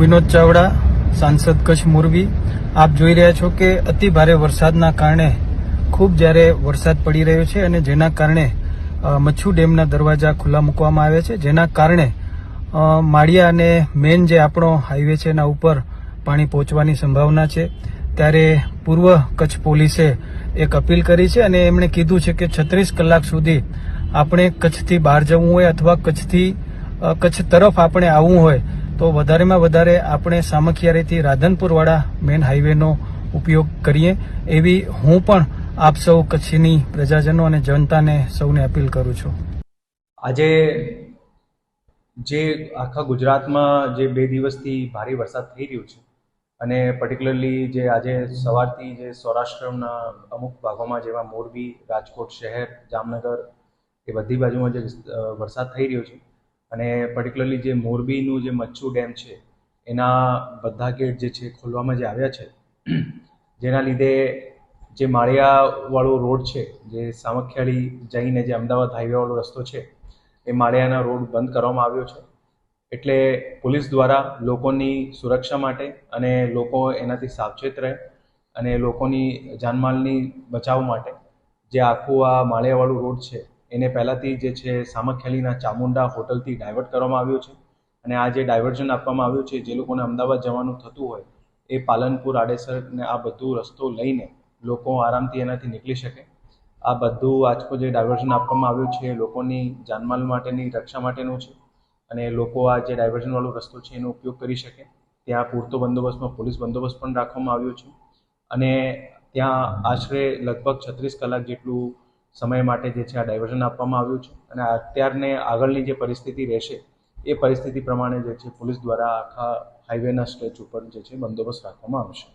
વિનોદ ચાવડા, સાંસદ કચ્છ મોરબી. આપ જોઈ રહ્યા છો કે અતિ ભારે વરસાદના કારણે ખૂબ જ્યારે વરસાદ પડી રહ્યો છે અને જેના કારણે મચ્છુ ડેમના દરવાજા ખુલ્લા મૂકવામાં આવ્યા છે. જેના કારણે માળિયા અને મેન જે આપણો હાઈવે છે એના ઉપર પાણી પહોંચવાની સંભાવના છે. ત્યારે પૂર્વ કચ્છ પોલીસે એક અપીલ કરી છે અને એમણે કીધું છે કે છત્રીસ કલાક સુધી આપણે કચ્છથી બહાર જવું હોય અથવા કચ્છથી કચ્છ તરફ આપણે આવવું હોય તો વધારેમાં વધારે આપણે સામખિયારીથી રાધનપુરવાળા મેન હાઈવેનો ઉપયોગ કરીએ એવી હું પણ આપ સૌ કચ્છની પ્રજાજનો અને જનતાને સૌને અપીલ કરું છું. આજે જે આખા ગુજરાતમાં જે બે દિવસથી ભારે વરસાદ થઈ રહ્યો છે અને પર્ટિક્યુલરલી જે આજે સવારથી જે સૌરાષ્ટ્રના અમુક ભાગોમાં જેવા મોરબી, રાજકોટ શહેર, જામનગર એ બધી બાજુમાં જે વરસાદ થઈ રહ્યો છે અને પર્ટિક્યુલરલી જે મોરબીનું જે મચ્છુ ડેમ છે, એના બધા ગેટ જે છે, ખોલવામાં જે આવ્યા છે, જેના લીધે જે માળિયાવાળો રોડ છે, જે સામખિયાળી જઈને જે અમદાવાદ હાઈવેવાળો રસ્તો છે, એ માળિયાના રોડ બંધ કરવામાં આવ્યો છે. એટલે પોલીસ દ્વારા લોકોની સુરક્ષા માટે અને લોકો એનાથી સાવચેત રહે અને લોકોની જાનમાલની બચાવ માટે જે આખું આ માળિયાવાળું રોડ છે એને પહેલાંથી જે છે સામખ્યાલીના ચામુંડા હોટલથી ડાયવર્ટ કરવામાં આવ્યો છે. અને આ જે ડાયવર્ઝન આપવામાં આવ્યું છે, જે લોકોને અમદાવાદ જવાનું થતું હોય, એ પાલનપુર, આડેસર ને આ બધું રસ્તો લઈને લોકો આરામથી એનાથી નીકળી શકે. આ બધું આજકો જે ડાયવર્ઝન આપવામાં આવ્યું છે લોકોની જાનમાલ માટેની, રક્ષા માટેનું છે. અને લોકો આ જે ડાયવર્ઝનવાળો રસ્તો છે, એનો ઉપયોગ કરી શકે. ત્યાં પૂરતો બંદોબસ્તમાં પોલીસ બંદોબસ્ત પણ રાખવામાં આવ્યો છે. અને ત્યાં આશરે લગભગ છત્રીસ કલાક જેટલું સમય માટે જે છે આ ડાયવર્ઝન આપવામાં આવ્યું છે. અને અત્યારને આગળની જે પરિસ્થિતિ રહેશે, એ પરિસ્થિતિ પ્રમાણે જે છે, પોલીસ દ્વારા આખા હાઈવેના સ્ટ્રેચ ઉપર જે છે બંદોબસ્ત રાખવામાં આવશે.